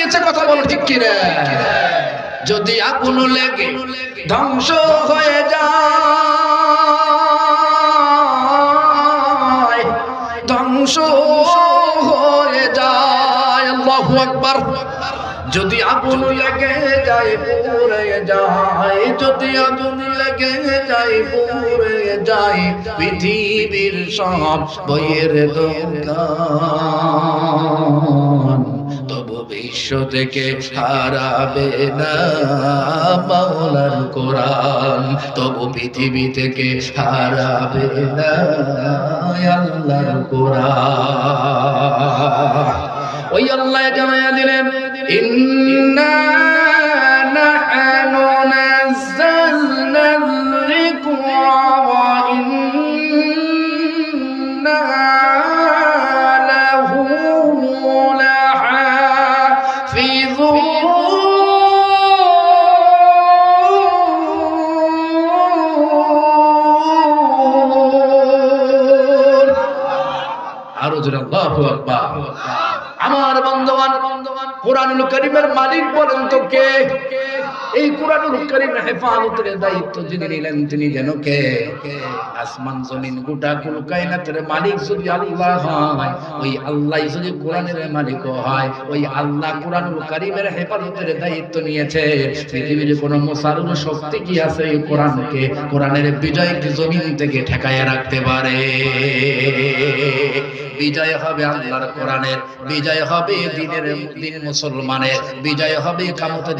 নিয়েছে কথা বলো ঠিক কি রে যদি আগুন লেগে ধ্বংস হয়ে যায়, ধ্বংস হয়ে যায়, আল্লাহু আকবার। যদি আগুন লেগে যায়, পুড়ে যায়, যদি আগুন লেগে যায়, পুড়ে যায়, পৃথিবীর সব বইয়ের দোকান। বিশ্ব থেকে হারাবে না মাওলার কোরআন। তবু পৃথিবী থেকে হারাবে না আল্লাহর কোরআন। ওই আল্লাহ জানাইয়া দিলেন আরও জোরে আল্লাহু আকবার। আমার বন্ধুবান কোরআনুল কারীমের মালিক বলেন তো কে? এই কোরআনুল কারীম হেফাজতের দায়িত্ব যিনি নিলেন, তিনি যেন কে? আসমান, জমিন, গোটা কুল কায়নাতের মালিক যদি আল্লাহ হয়, ওই আল্লাহ যদি কোরআনের মালিক হয়, ওই আল্লাহ কোরআনুল কারীমের হেফাজতের দায়িত্ব নিয়েছে। পৃথিবীর শক্তি কি আছে এই কোরআনকে? কোরআনের জমিন থেকে ঠেকায় রাখতে পারে। বিজয় হবে আল্লাহর কোরআনের, বিজয় হবে দিনের দিন মুসলমানের বিজয় হবে কামতে